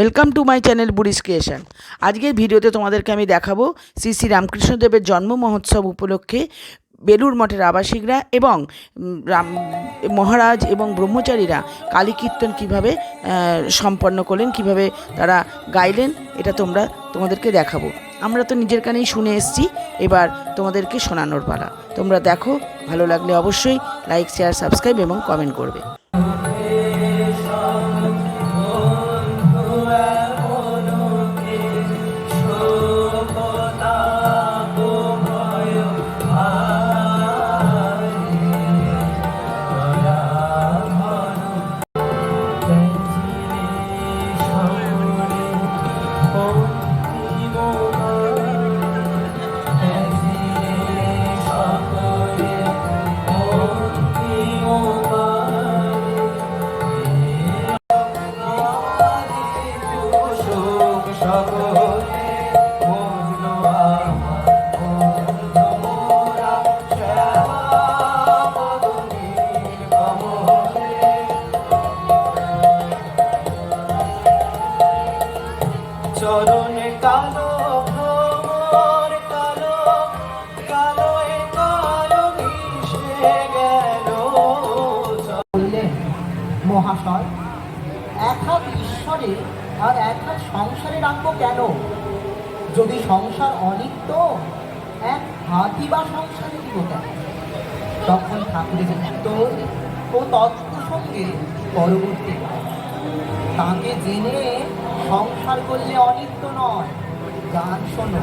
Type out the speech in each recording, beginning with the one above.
Welcome to my channel Buri's creation আজকের ভিডিওতে তোমাদেরকে আমি দেখাবো শ্রী শ্রী রামকৃষ্ণদেবের জন্ম মহোৎসব উপলক্ষে বেলুর মঠের আবাসিকরা এবং রাম, মহারাজ এবং ব্রহ্মচারীরা কালী কীর্তন কীভাবে সম্পন্ন করলেন, কীভাবে তারা গাইলেন, এটা তোমরা তোমাদেরকে দেখাবো। আমরা তো নিজের কানেই শুনে এসেছি, এবার তোমাদেরকে শোনানোর পালা। তোমরা দেখো, ভালো লাগলে অবশ্যই লাইক শেয়ার সাবস্ক্রাইব এবং কমেন্ট করবে। চরণে কালো মহাশয় এক হাত ঈশ্বরে আর এক হাত সংসারে রাখব কেন? যদি সংসার অনিত্য, এক হাতই বা সংসারে দিব কেন? তখন ঠাকুরের উত্তর ও তৎপ্রসঙ্গে পরবর্তী। তাকে জেনে সংসার করলে অনিত্য নয়। গান শোনো।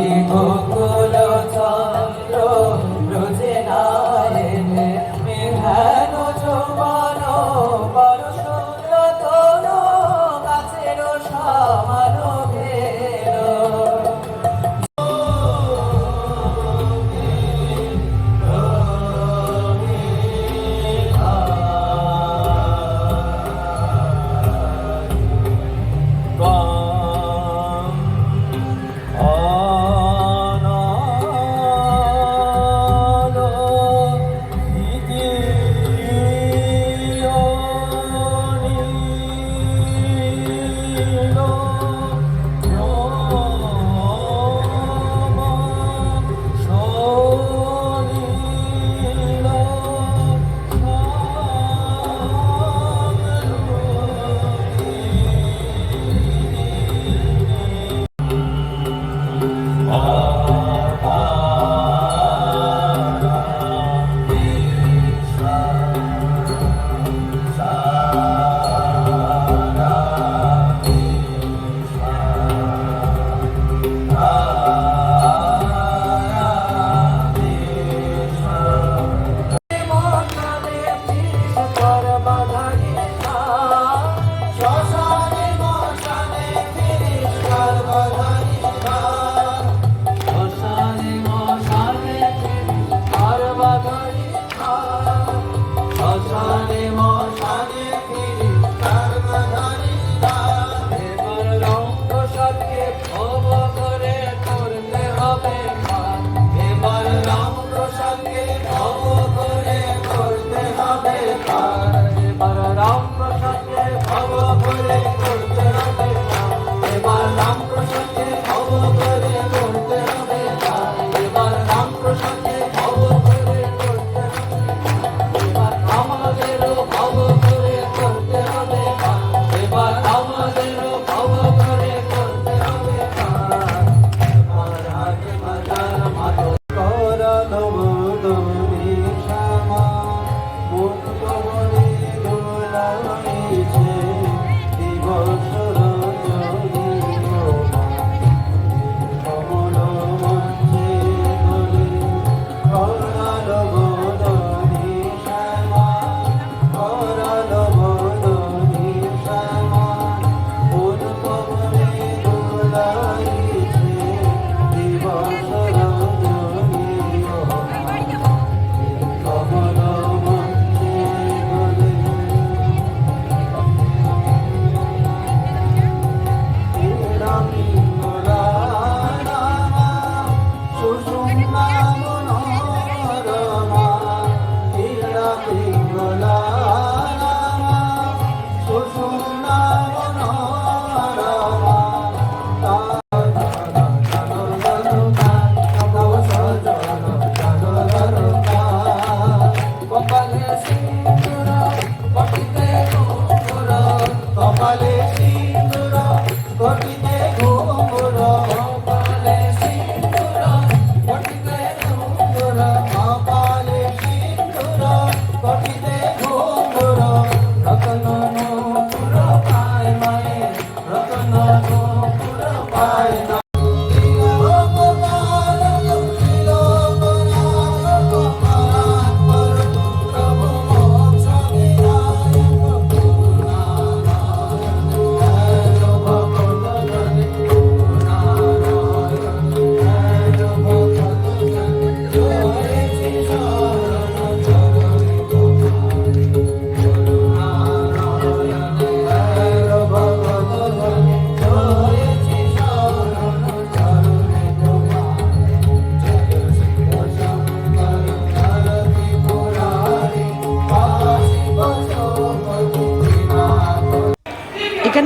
Shani.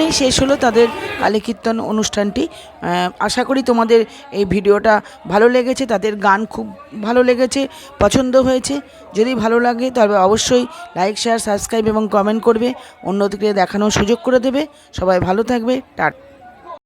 এখানেই শেষ হলো তাদের কালী কীর্তন অনুষ্ঠানটি আশা করি তোমাদের এই ভিডিওটা ভালো লেগেছে, তাদের গান খুব ভালো লেগেছে, পছন্দ হয়েছে। যদি ভালো লাগে তবে অবশ্যই লাইক শেয়ার সাবস্ক্রাইব এবং কমেন্ট করবে। অন্যদিকে দেখানোর সুযোগ করে দেবে। সবাই ভালো থাকবে। টাটা।